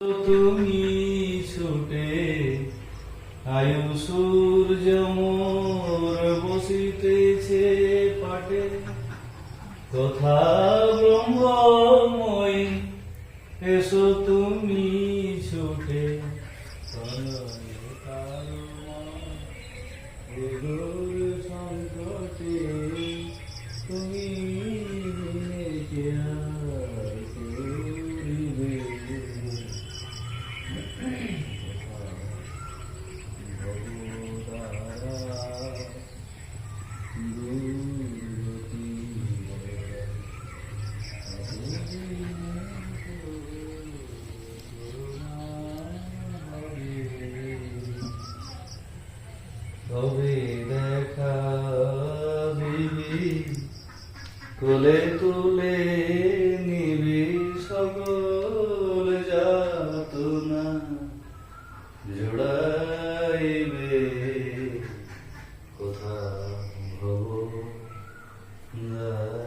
তুমি ছুটে আয়ু সূর্য মোর বসিতেছে পাটে। তথা ব্রহ্মময় এসো তুমি ছুটে সংকটে তবে দেখা দিবি কোলে তুলে জোড়াইবে কোথা ভব দ্বারা